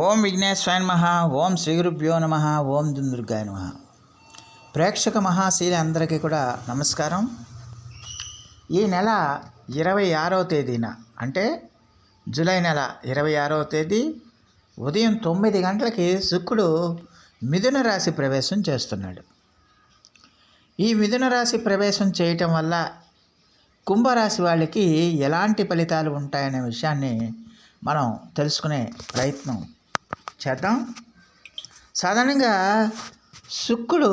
ఓం విఘ్నేశ్వరాయ నమ ఓం శ్రీ గురుభ్యో నమ ఓం దుందుర్గాయ నమ. ప్రేక్షక మహాశీల అందరికీ కూడా నమస్కారం. ఈ నెల ఇరవై ఆరవ తేదీన అంటే జూలై నెల ఇరవై ఆరవ తేదీ ఉదయం తొమ్మిది గంటలకి శుక్రుడు మిథున రాశి ప్రవేశం చేస్తున్నాడు. ఈ మిథున రాశి ప్రవేశం చేయటం వల్ల కుంభరాశి వాళ్ళకి ఎలాంటి ఫలితాలు ఉంటాయనే విషయాన్ని మనం తెలుసుకునే ప్రయత్నం చేద్దాం. సాధారణంగా శుక్రుడు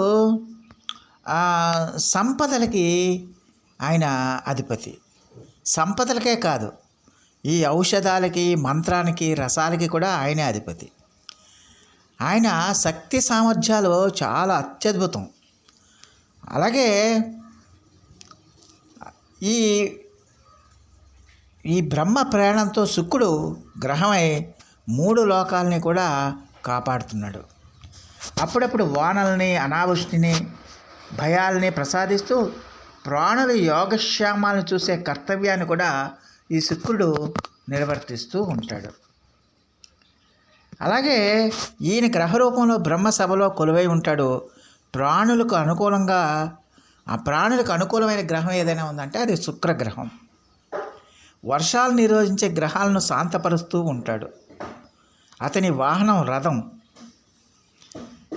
సంపదలకి ఆయన అధిపతి. సంపదలకే కాదు ఈ ఔషధాలకి మంత్రానికి రసాలకి కూడా ఆయనే అధిపతి. ఆయన శక్తి సామర్థ్యాలు చాలా అత్యద్భుతం. అలాగే ఈ ఈ బ్రహ్మ ప్రయాణంతో శుక్రుడు గ్రహమై మూడు లోకాలని కూడా కాపాడుతున్నాడు. అప్పుడప్పుడు వానల్ని అనావృష్టిని భయాల్ని ప్రసాదిస్తూ ప్రాణుల యోగక్షేమాలను చూసే కర్తవ్యాన్ని కూడా ఈ శుక్రుడు నిర్వర్తిస్తూ ఉంటాడు. అలాగే ఈయన గ్రహ రూపంలో బ్రహ్మసభలో కొలువై ఉంటాడు. ప్రాణులకు అనుకూలంగా ఆ ప్రాణులకు అనుకూలమైన గ్రహం ఏదైనా ఉందంటే అది శుక్రగ్రహం. వర్షాలు నిరోధించే గ్రహాలను శాంతపరుస్తూ ఉంటాడు. అతని వాహనం రథం.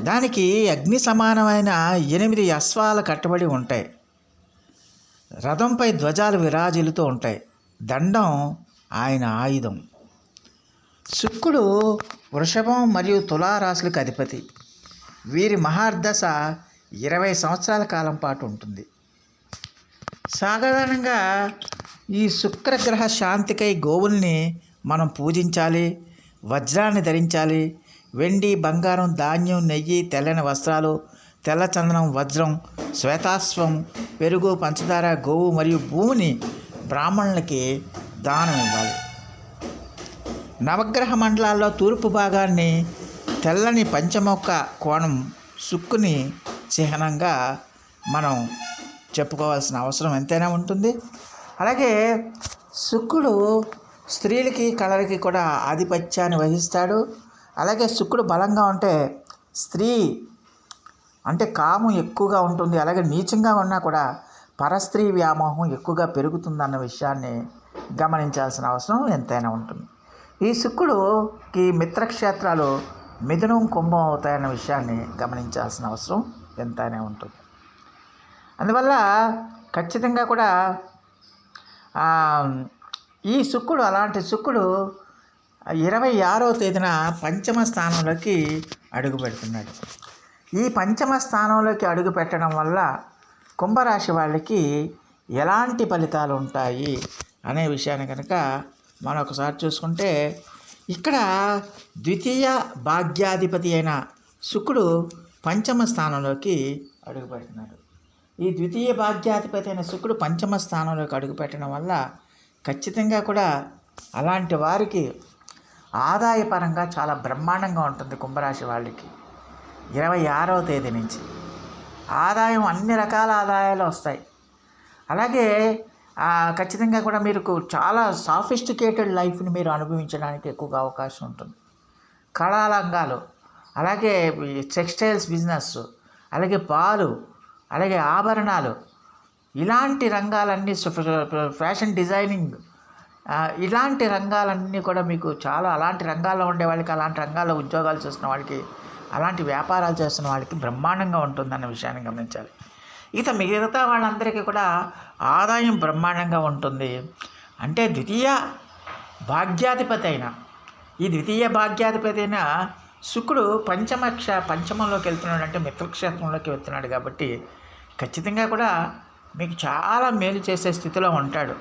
దానికి అగ్ని సమానమైన ఎనిమిది అశ్వాలు కట్టబడి ఉంటాయి. రథంపై ధ్వజాలు విరాజిల్లుతూ ఉంటాయి. దండం ఆయన ఆయుధం. శుక్రుడు వృషభం మరియు తులారాశులకు అధిపతి. వీరి మహార్దశ ఇరవై సంవత్సరాల కాలం పాటు ఉంటుంది. సాధారణంగా ఈ శుక్రగ్రహ శాంతికై గోవుల్ని మనం పూజించాలి వజ్రాన్ని ధరించాలి. వెండి బంగారం ధాన్యం నెయ్యి తెల్లని వస్త్రాలు తెల్ల చందనం వజ్రం శ్వేతాశ్వం పెరుగు పంచదార గోవు మరియు భూమిని బ్రాహ్మణులకి దానం ఇవ్వాలి. నవగ్రహ మండలాల్లో తూర్పు భాగాన్ని తెల్లని పంచమొక్క కోణం సుక్కుని చిహ్నంగా మనం చెప్పుకోవాల్సిన అవసరం ఎంతైనా ఉంటుంది. అలాగే శుక్రుడు స్త్రీలకి కళలకి కూడా ఆధిపత్యాన్ని వహిస్తాడు. అలాగే శుక్రుడు బలంగా ఉంటే స్త్రీ అంటే కామం ఎక్కువగా ఉంటుంది. అలాగే నీచంగా ఉన్నా కూడా పరస్త్రీ వ్యామోహం ఎక్కువగా పెరుగుతుందన్న విషయాన్ని గమనించాల్సిన అవసరం ఎంతైనా ఉంటుంది. ఈ శుక్రుడుకి మిత్రక్షేత్రాలు మిథునం కుంభం అవుతాయన్న విషయాన్ని గమనించాల్సిన అవసరం ఎంతైనా ఉంటుంది. అందువల్ల ఖచ్చితంగా కూడా ఈ శుక్రుడు అలాంటి శుక్రుడు ఇరవై ఆరో తేదీన పంచమ స్థానంలోకి అడుగు పెడుతున్నాడు. ఈ పంచమ స్థానంలోకి అడుగు పెట్టడం వల్ల కుంభరాశి వాళ్ళకి ఎలాంటి ఫలితాలు ఉంటాయి అనే విషయాన్ని కనుక మనం ఒకసారి చూసుకుంటే ఇక్కడ ద్వితీయ భాగ్యాధిపతి అయిన శుక్రుడు పంచమ స్థానంలోకి అడుగుపెడుతున్నాడు ఈ ద్వితీయ భాగ్యాధిపతి అయిన శుక్రుడు పంచమ స్థానంలోకి అడుగుపెట్టడం వల్ల ఖచ్చితంగా కూడా అలాంటి వారికి ఆదాయపరంగా చాలా బ్రహ్మాండంగా ఉంటుంది కుంభరాశి వాళ్ళకి. ఇరవై ఆరవ తేదీ నుంచి ఆదాయం అన్ని రకాల ఆదాయాలు వస్తాయి. అలాగే ఖచ్చితంగా కూడా మీరు చాలా సాఫిస్టికేటెడ్ లైఫ్ని మీరు అనుభవించడానికి ఎక్కువగా అవకాశం ఉంటుంది. కళాలంగాలు అలాగే ఈ టెక్స్టైల్స్ బిజినెస్ అలాగే పాలు అలాగే ఆభరణాలు ఇలాంటి రంగాలన్నీ సు- ఫ్యాషన్ డిజైనింగ్ ఇలాంటి రంగాలన్నీ కూడా మీకు చాలా అలాంటి రంగాల్లో ఉండే వాళ్ళకి అలాంటి రంగాల్లో ఉద్యోగాలు చేస్తున్న వాళ్ళకి అలాంటి వ్యాపారాలు చేస్తున్న వాళ్ళకి బ్రహ్మాండంగా ఉంటుందన్న విషయాన్ని గమనించాలి. ఇక మిగతా వాళ్ళందరికీ కూడా ఆదాయం బ్రహ్మాండంగా ఉంటుంది. అంటే ద్వితీయ భాగ్యాధిపతి అయిన ఈ ద్వితీయ భాగ్యాధిపతి అయిన శుక్రుడు పంచమక్ష పంచమంలోకి వెళ్తున్నాడు అంటే మిత్రక్షేత్రంలోకి వెళ్తున్నాడు కాబట్టి ఖచ్చితంగా కూడా మీకు చాలా మేలు చేసే స్థితిలో ఉంటాడు.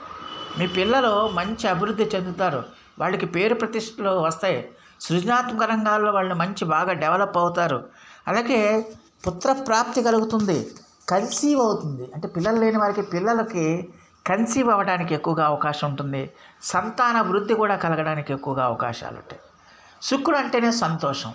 మీ పిల్లలు మంచి అభివృద్ధి చెందుతారు. వాళ్ళకి పేరు ప్రతిష్టలు వస్తాయి. సృజనాత్మక రంగాల్లో వాళ్ళు మంచి బాగా డెవలప్ అవుతారు. అలాగే పుత్ర ప్రాప్తి కలుగుతుంది. కన్సీవ్ అవుతుంది. అంటే పిల్లలు లేని వారికి పిల్లలకి కన్సీవ్ అవ్వడానికి ఎక్కువగా అవకాశం ఉంటుంది. సంతాన వృద్ధి కూడా కలగడానికి ఎక్కువగా అవకాశాలు ఉంటాయి. శుక్రుడు అంటేనే సంతోషం.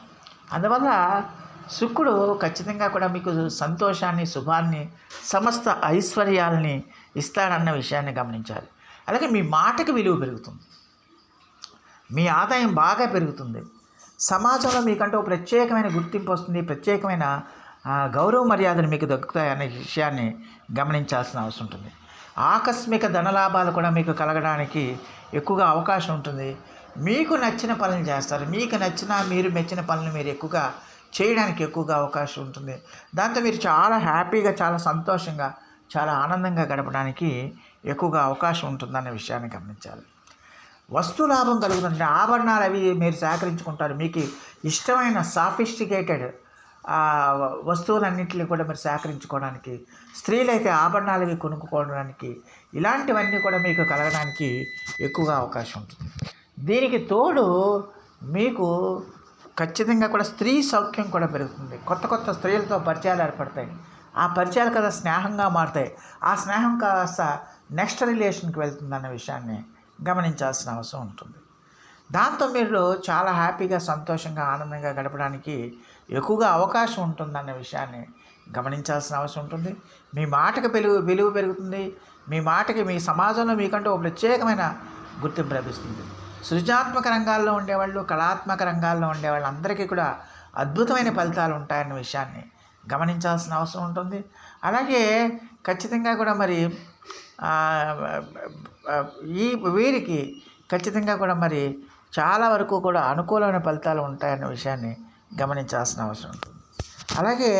అందువల్ల శుక్రుడు ఖచ్చితంగా కూడా మీకు సంతోషాన్ని శుభాన్ని సమస్త ఐశ్వర్యాలని ఇస్తాడన్న విషయాన్ని గమనించాలి. అలాగే మీ మాటకి విలువ పెరుగుతుంది. మీ ఆదాయం బాగా పెరుగుతుంది. సమాజంలో మీకంటూ ప్రత్యేకమైన గుర్తింపు వస్తుంది ప్రత్యేకమైన గౌరవ మర్యాదలు మీకు దక్కుతాయనే విషయాన్ని గమనించాల్సిన అవసరం ఉంటుంది. ఆకస్మిక ధనలాభాలు కూడా మీకు కలగడానికి ఎక్కువగా అవకాశం ఉంటుంది. మీకు నచ్చిన పనులు చేస్తారు. మీకు నచ్చిన మీరు మెచ్చిన పనులు మీరు ఎక్కువగా చేయడానికి ఎక్కువగా అవకాశం ఉంటుంది. దాంతో మీరు చాలా హ్యాపీగా చాలా సంతోషంగా చాలా ఆనందంగా గడపడానికి ఎక్కువగా అవకాశం ఉంటుందన్న విషయాన్ని గమనించాలి. వస్తు లాభం కలుగుతుంది ఆభరణాలు అవి మీరు సేకరించుకుంటారు. మీకు ఇష్టమైన సాఫిస్టికేటెడ్ వస్తువులన్నింటినీ కూడా మీరు సేకరించుకోవడానికి స్త్రీలైతే ఆభరణాలు అవి కొనుక్కోవడానికి ఇలాంటివన్నీ కూడా మీకు కలగడానికి ఎక్కువగా అవకాశం ఉంటుంది. దీనికి తోడు మీకు ఖచ్చితంగా కూడా స్త్రీ సౌఖ్యం కూడా పెరుగుతుంది. కొత్త కొత్త స్త్రీలతో పరిచయాలు ఏర్పడతాయి. ఆ పరిచయాలు కదా స్నేహంగా మారుతాయి. ఆ స్నేహం కాస్త నెక్స్ట్ రిలేషన్కి వెళ్తుంది అన్న విషయాన్ని గమనించాల్సిన అవసరం ఉంటుంది. దాంతో మీరు చాలా హ్యాపీగా సంతోషంగా ఆనందంగా గడపడానికి ఎక్కువగా అవకాశం ఉంటుందన్న విషయాన్ని గమనించాల్సిన అవసరం ఉంటుంది. మీ మాటకి విలువ విలువ పెరుగుతుంది. మీ మాటకి మీ సమాజంలో మీకంటూ ఒక ప్రత్యేకమైన గుర్తింపు లభిస్తుంది. సృజనాత్మక రంగాల్లో ఉండేవాళ్ళు కళాత్మక రంగాల్లో ఉండేవాళ్ళు అందరికీ కూడా అద్భుతమైన ఫలితాలు ఉంటాయన్న విషయాన్ని గమనించాల్సిన అవసరం ఉంటుంది. అలాగే ఖచ్చితంగా కూడా మరి ఈ వీరికి ఖచ్చితంగా కూడా మరి చాలా వరకు కూడా అనుకూలమైన ఫలితాలు ఉంటాయన్న విషయాన్ని గమనించాల్సిన అవసరం ఉంటుంది. అలాగే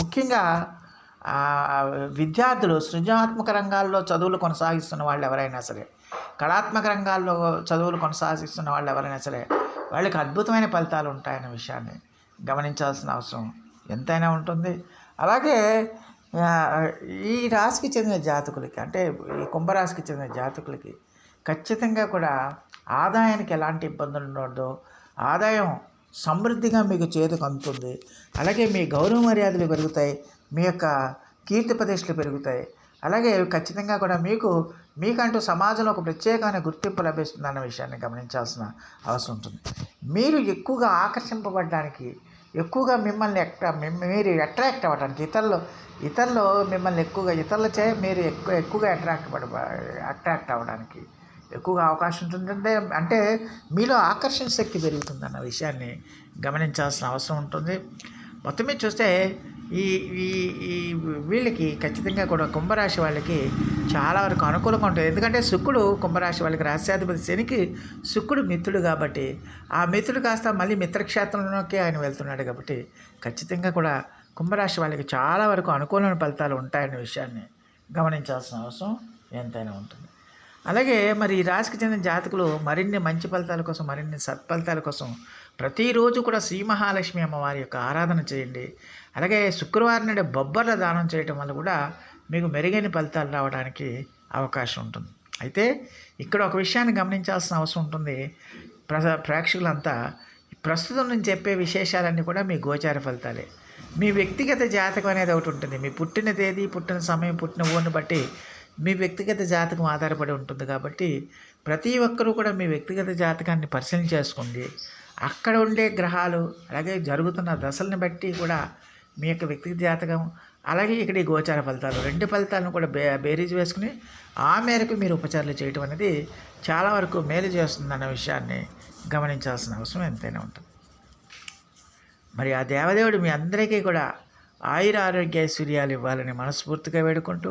ముఖ్యంగా విద్యార్థులు సృజనాత్మక రంగాల్లో చదువులు కొనసాగిస్తున్న వాళ్ళు ఎవరైనా సరే కళాత్మక రంగాల్లో చదువులు కొనసాగిస్తున్న వాళ్ళు ఎవరైనా సరే వాళ్ళకి అద్భుతమైన ఫలితాలు ఉంటాయన్న విషయాన్ని గమనించాల్సిన అవసరం ఎంతైనా ఉంటుంది. అలాగే ఈ రాశికి చెందిన జాతకులకి అంటే ఈ కుంభరాశికి చెందిన జాతకులకి ఖచ్చితంగా కూడా ఆదాయానికి ఎలాంటి ఇబ్బందులు ఉండదు ఆదాయం సమృద్ధిగా మీకు చేతికి అందుతుంది. అలాగే మీ గౌరవ మర్యాదలు పెరుగుతాయి. మీ యొక్క కీర్తి ప్రతిష్టలు పెరుగుతాయి. అలాగే ఖచ్చితంగా కూడా మీకు మీకంటూ సమాజంలో ఒక ప్రత్యేకమైన గుర్తింపు లభిస్తుందన్న విషయాన్ని గమనించాల్సిన అవసరం ఉంటుంది. మీరు ఎక్కువగా ఆకర్షింపబడడానికి ఎక్కువగా మిమ్మల్ని ఎట్రా మీరు అట్రాక్ట్ అవ్వడానికి ఇతరులు ఇతరులు మిమ్మల్ని ఎక్కువగా ఇతరులచే మీరు ఎక్కువ ఎక్కువగా అట్రాక్ట్ పడ అట్రాక్ట్ అవ్వడానికి ఎక్కువగా అవకాశం ఉంటుందంటే అంటే మీలో ఆకర్షణ శక్తి పెరుగుతుందన్న విషయాన్ని గమనించాల్సిన అవసరం ఉంటుంది. మొత్తం మీద చూస్తే ఈ ఈ ఈ వీళ్ళకి ఖచ్చితంగా కూడా కుంభరాశి వాళ్ళకి చాలా వరకు అనుకూలంగా ఉంటుంది. ఎందుకంటే శుక్రుడు కుంభరాశి వాళ్ళకి రాష్ట్రాధిపతి శనికి శుక్రుడు మిత్రుడు కాబట్టి ఆ మిత్రుడు కాస్త మళ్ళీ మిత్రక్షేత్రంలోకి ఆయన వెళ్తున్నాడు కాబట్టి ఖచ్చితంగా కూడా కుంభరాశి వాళ్ళకి చాలా వరకు అనుకూలమైన ఫలితాలు ఉంటాయనే విషయాన్ని గమనించాల్సిన అవసరం ఎంతైనా ఉంటుంది. అలాగే మరి ఈ రాశికి చెందిన జాతకులు మరిన్ని మంచి ఫలితాల కోసం మరిన్ని సత్ఫలితాల కోసం ప్రతిరోజు కూడా శ్రీ మహాలక్ష్మి అమ్మవారి యొక్క ఆరాధన చేయండి. అలాగే శుక్రవారం నాడు బొబ్బర్ల దానం చేయటం వల్ల కూడా మీకు మెరుగైన ఫలితాలు రావడానికి అవకాశం ఉంటుంది. అయితే ఇక్కడ ఒక విషయాన్ని గమనించాల్సిన అవసరం ఉంటుంది. ప్ర ప్రేక్షకులంతా ప్రస్తుతం నేను చెప్పే విశేషాలన్నీ కూడా మీ గోచార ఫలితాలే. మీ వ్యక్తిగత జాతకం అనేది ఒకటి ఉంటుంది. మీ పుట్టిన తేదీ పుట్టిన సమయం పుట్టిన ఊరిని బట్టి మీ వ్యక్తిగత జాతకం ఆధారపడి ఉంటుంది కాబట్టి ప్రతి ఒక్కరూ కూడా మీ వ్యక్తిగత జాతకాన్ని పరిశీలన చేసుకోండి అక్కడ ఉండే గ్రహాలు అలాగే జరుగుతున్న దశల్ని బట్టి కూడా మీ యొక్క వ్యక్తిగత జాతకం అలాగే ఇక్కడ ఈ గోచార ఫలితాలు రెండు ఫలితాలను కూడా బే బేరీజ్ వేసుకుని ఆ మేరకు మీరు ఉపచారాలు చేయటం అనేది చాలా వరకు మేలు చేస్తుందన్న విషయాన్ని గమనించాల్సిన అవసరం ఎంతైనా ఉంటుంది. మరి ఆ దేవదేవుడు మీ అందరికీ కూడా ఆయుర ఆరోగ్య ఐశ్వర్యాలు ఇవ్వాలని మనస్ఫూర్తిగా వేడుకుంటూ